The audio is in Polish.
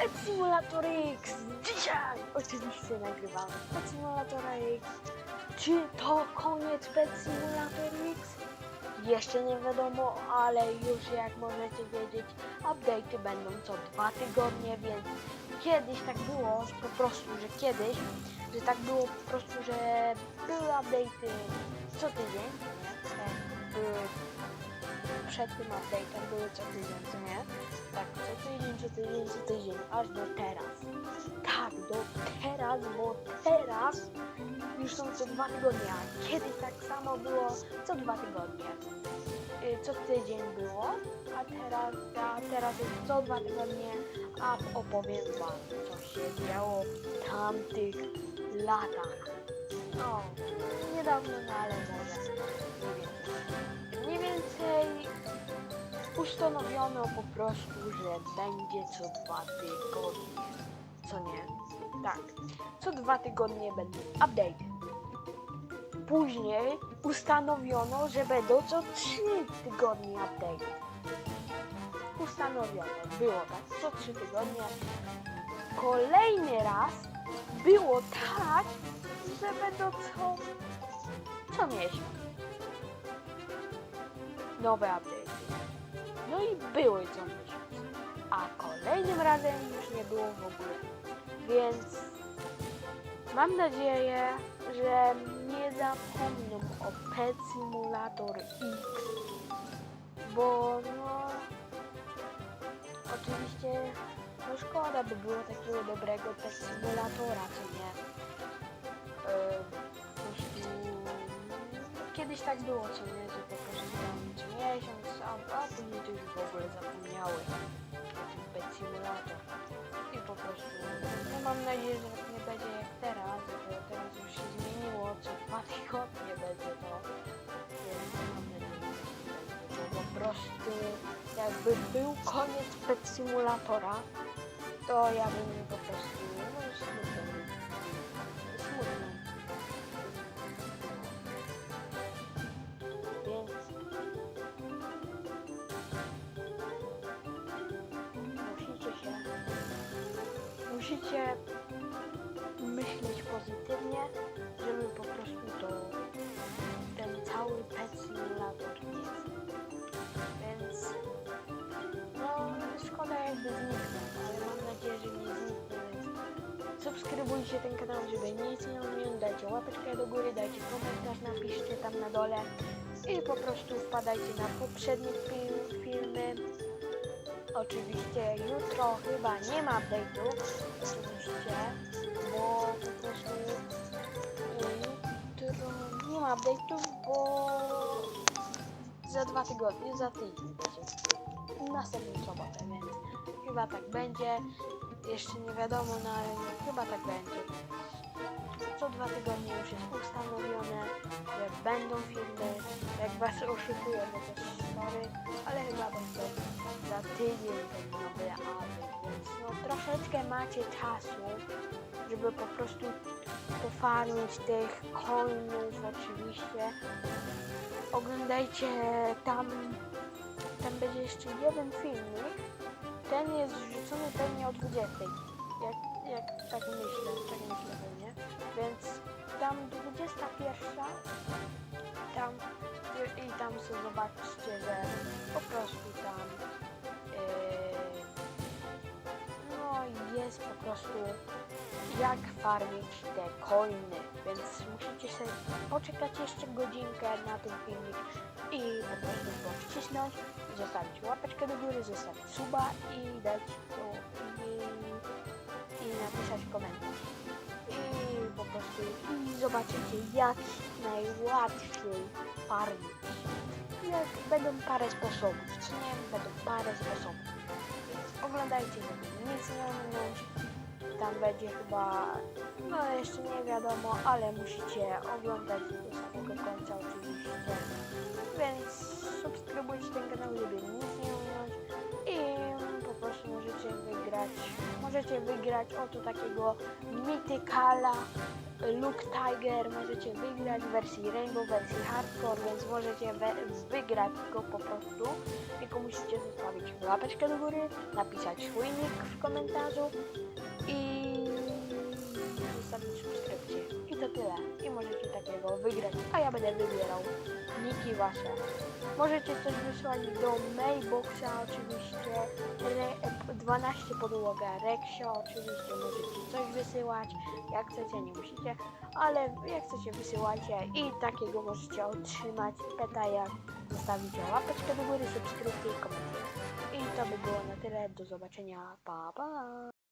Pet Simulator X! Dzisiaj oczywiście nagrywamy Pet Simulator X. Czy to koniec Pet Simulator X? Jeszcze nie wiadomo, ale już jak możecie wiedzieć, update'y będą co dwa tygodnie, więc kiedyś tak było, po prostu, że kiedyś, że tak było po prostu, że były update'y co tydzień? Tak, były przed tym update'em były co tydzień, co nie? Tak, tydzień, co tydzień, aż do teraz. Tak, do teraz, bo teraz już są co dwa tygodnie, a kiedyś tak samo było co dwa tygodnie. Y, Co tydzień było, a teraz, a teraz jest co dwa tygodnie, a opowiem wam, co się działo w tamtych latach. No, niedawno, no ale może mniej więcej. Mniej więcej ustanowiono po prostu, że będzie co dwa tygodnie. Co nie? Tak. Co dwa tygodnie będą update. Później ustanowiono, że będą co trzy tygodnie update. Ustanowiono. Było tak, co trzy tygodnie. Kolejny raz było tak, że będą co, co miesiąc. Nowe update. No i były co miesiąc. A kolejnym razem już nie było w ogóle. Więc mam nadzieję, że nie zapomną o Pet Simulator X. Bo no oczywiście no szkoda by było takiego dobrego Pet Simulatora, co nie? Yy, kiedyś tak było, co nie, że po prostu tam co miesiąc, a, a później to już w ogóle zapomniały o tym Pet Simulator. I po prostu, no mam nadzieję, że tak nie będzie jak teraz, że teraz już się zmieniło, co dwa tygodnie będzie to. Więc mam nadzieję, że nie będzie, bo po prostu jakby był koniec Pet Simulatora, to ja bym po prostu, no. Musicie myśleć pozytywnie, żeby po prostu to, ten cały pet simulator jest. Więc no szkoda jakby zniknął, ale mam nadzieję, że nie zniknie, więc subskrybujcie ten kanał, żeby nie ominąć, dajcie łapeczkę do góry, dajcie komentarz, napiszcie tam na dole i po prostu wpadajcie na poprzednie film, filmy. Oczywiście jutro chyba nie ma update'u, oczywiście, bo po prostu jutro nie ma update'u, bo za dwa tygodnie, za tydzień będzie następną sobotę, więc chyba tak będzie. Jeszcze nie wiadomo, no ale chyba tak będzie. Co dwa tygodnie już jest ustanowione, że będą filmy. Jak was oszukuję, no to sorry, ale troszeczkę macie czasu, żeby po prostu pofarmić tych coinów oczywiście. Oglądajcie tam, tam będzie jeszcze jeden filmik. Ten jest wrzucony pewnie o 20. Jak, jak tak myślę, tak myślę pewnie. Więc tam 21. Tam i, tam sobie zobaczcie, że po prostu tam jak farmić te coiny, więc musicie sobie poczekać jeszcze godzinkę na ten filmik i po prostu go wcisnąć, zostawić łapeczkę do góry, zostawić suba i dać to i, i napisać komentarz. I po prostu i zobaczycie jak najłatwiej farmić. Jak będą parę sposobów, czy nie, będą parę sposobów. Więc oglądajcie, żeby nic nie ominąć. Tam będzie chyba, no jeszcze nie wiadomo, ale musicie oglądać do samego końca oczywiście. Więc subskrybujcie ten kanał, żeby nic nie ominąć. I po prostu możecie wygrać, możecie wygrać oto takiego mitykala Luke Tiger możecie wygrać wersji Rainbow, wersji Hardcore, więc możecie wygrać go po prostu. Tylko musicie zostawić łapeczkę do góry, napisać swój nick w komentarzu i zostawić subskrypcję. I to tyle. I możecie takiego wygrać, a ja będę wybierał niki wasze. Możecie coś wysłać do mailboxa oczywiście, re, 12 podłoga Rexio oczywiście możecie coś wysyłać, jak chcecie, nie musicie, ale jak chcecie wysyłajcie i takiego możecie otrzymać peta jak zostawicie łapeczkę do góry, subskrypcję i komentarz. I to by było na tyle, do zobaczenia, pa pa!